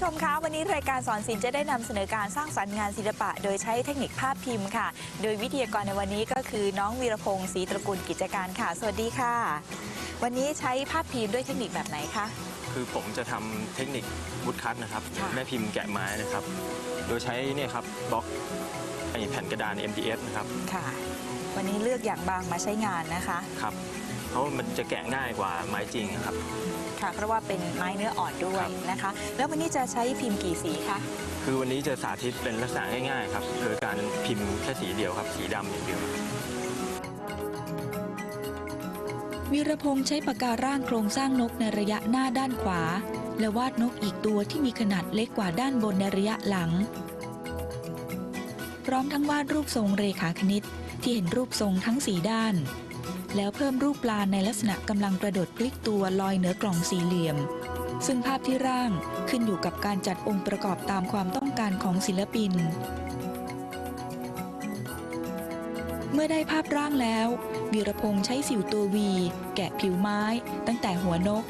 ชมคะวันนี้รายการสอนศิลป์จะได้นำเสนอการสร้างสรรค์งานศิลปะ โดยใช้เทคนิคภาพพิมพ์ค่ะ โดยวิทยากรในวันนี้ก็คือน้องวีรพงศ์ศรีตระกูลกิจการค่ะ สวัสดีค่ะ วันนี้ใช้ภาพพิมพ์ด้วยเทคนิคแบบไหนคะคือผมจะทำเทคนิควุดคัตนะครับค่ะแม่พิมพ์แกะไม้นะครับ โดยใช้เนี่ยครับบล็อกไอแผ่นกระดาน MDF นะครับค่ะ วันนี้เลือกอย่างบางมาใช้งานนะคะครับ เพราะว่ามันจะแกะง่ายกว่าไม้จริงครับ ค่ะเพราะว่าเป็นไม้เนื้ออ่อนด้วยนะคะ แล้ววันนี้จะใช้พิมพ์กี่สีคะคือวันนี้จะสาธิตเป็นลักษณะง่ายๆครับโดยการพิมพ์แค่สีเดียวครับ สีดำอย่างเดียว วีรพงษ์ใช้ปากการ่างโครงสร้างนกในระยะหน้าด้านขวา และวาดนกอีกตัวที่มีขนาดเล็กกว่าด้านบนในระยะหลัง พร้อมทั้งวาดรูปทรงเรขาคณิตที่เห็นรูปทรงทั้งสีด้าน แล้วเพิ่มรูปปลาในลักษณะกำลังกระโดดพลิกตัวลอยเหนือกล่องสี่เหลี่ยม ซึ่งภาพที่ร่างขึ้นอยู่กับการจัดองค์ประกอบตามความต้องการของศิลปิน เมื่อได้ภาพร่างแล้ววีรพงษ์ใช้สิวตัววี แกะผิวไม้ ตั้งแต่หัวนก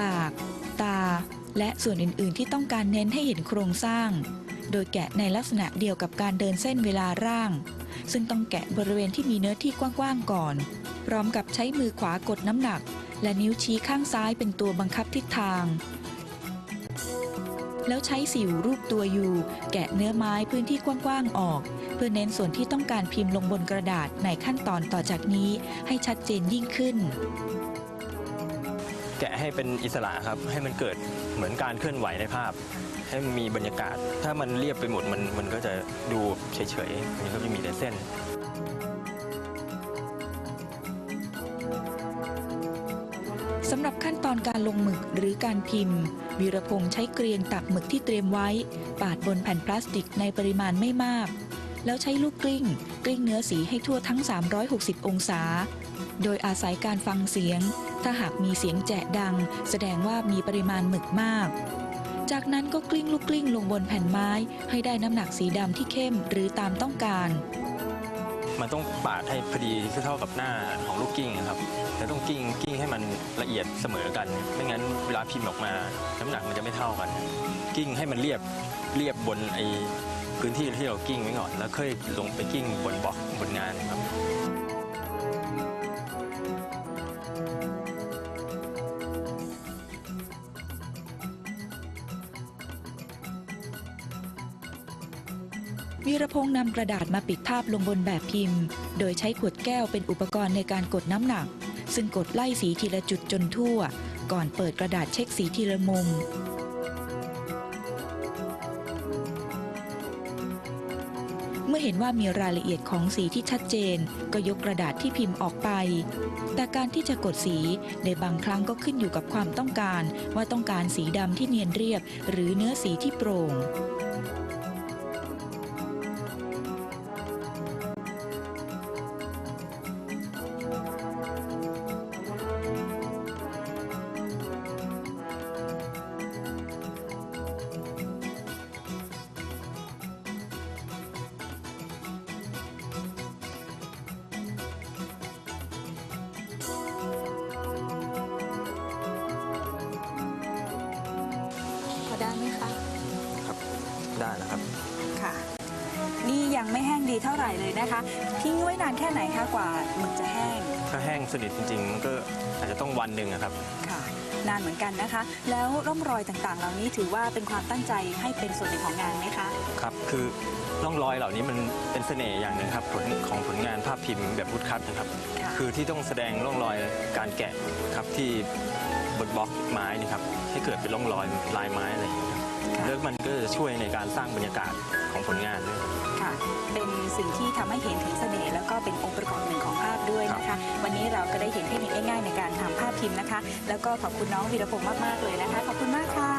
ปาก ตา และส่วนอื่น ๆ ที่ต้องการเน้นให้เห็นโครงสร้าง โดยแกะในลักษณะเดียวกับการเดินเส้นเวลาร่าง ซึ่งต้องแกะบริเวณที่มีเนื้อที่กว้างๆก่อน พร้อมกับใช้มือขวากดน้ำหนัก และนิ้วชี้ข้างซ้ายเป็นตัวบังคับทิศทาง แล้วใช้สิวรูปตัวยูแกะเนื้อไม้พื้นที่กว้างๆออก เพื่อเน้นส่วนที่ต้องการพิมพ์ลงบนกระดาษในขั้นตอนต่อจากนี้ให้ชัดเจนยิ่งขึ้น แกะให้เป็นอิสระครับ ให้มันเกิดเหมือนการเคลื่อนไหวในภาพ ให้มันมีบรรยากาศ ถ้ามันเรียบไปหมดมันมันก็จะดูเฉยๆมันก็จะมีแต่เส้น สำหรับขั้นตอนการลงหมึกหรือการพิมพ์ วีรพงษ์ใช้เกรียงตักหมึกที่เตรียมไว้ ปาดบนแผ่นพลาสติกในปริมาณไม่มาก แล้วใช้ลูกกลิ้ง กลิ้งเนื้อสีให้ทั่วทั้ง 360 องศา โดยอาศัยการฟังเสียง ถ้าหากมีเสียงแจะดัง แสดงว่ามีปริมาณหมึกมาก จากนั้นก็กลิ้งลูกกลิ้งลงบนแผ่นไม้ ให้ได้น้ำหนักสีดำที่เข้มหรือตามต้องการ มันต้องปาดให้พอดีเท่ากับหน้าของลูกกิ้งนะครับแล้วต้องกิ้งกิ้งให้มันละเอียดเสมอกัน ไม่งั้นเวลาพิมพ์ออกมา น้ำหนักมันจะไม่เท่ากัน กิ้งให้มันเรียบเรียบบนไอพื้นที่ที่เรากิ้งไว้ก่อน แล้วค่อยลงไปกิ้งบนบล็อกบนงานครับ วีรพงษ์นำกระดาษมาปิดทาบลงบนแบบพิมพ์ โดยใช้ขวดแก้วเป็นอุปกรณ์ในการกดน้ำหนัก ซึ่งกดไล่สีทีละจุดจนทั่ว ก่อนเปิดกระดาษเช็คสีทีละมุม เมื่อเห็นว่ามีรายละเอียดของสีที่ชัดเจน ก็ยกกระดาษที่พิมพ์ออกไป แต่การที่จะกดสีในบางครั้งก็ขึ้นอยู่กับความต้องการ ว่าต้องการสีดำที่เนียนเรียบ หรือเนื้อสีที่โปร่ง ได้ไหมคะครับ ได้แล้วครับ ค่ะ นี่ยังไม่แห้งดีเท่าไหร่เลยนะคะทิ้งไว้นานแค่ไหนคะกว่าหมึกจะแห้งถ้าแห้งสนิทจริงๆมันก็อาจจะต้องวันหนึ่งอะครับ ค่ะ นานเหมือนกันนะคะ แล้วร่องรอยต่างๆ เหล่านี้ถือว่าเป็นความตั้งใจให้เป็นส่วนหนึ่งของงานไหมคะ ครับ คือร่องรอยเหล่านี้มันเป็นเสน่ห์อย่างหนึ่งครับผลของผลงานภาพพิมพ์แบบวุดคัตนะครับค่ะคือที่ต้องแสดงร่องรอยการแกะครับที่บนบล็อกไม้นี่ครับให้เกิดเป็นร่องรอยลายไม้อะไรอย่างเงี้ยครับค่ะ แล้วมันก็จะช่วยในการสร้างบรรยากาศของผลงานด้วย ค่ะ เป็นสิ่งที่ทำให้เห็นถึงเสน่ห์แล้วก็เป็นองค์ประกอบหนึ่งของภาพด้วยนะคะ วันนี้เราก็ได้เห็นเทคนิคง่ายๆในการทำภาพพิมพ์นะคะ แล้วก็ขอบคุณน้องวีรพงศ์มากๆเลยนะคะ ขอบคุณมากค่ะ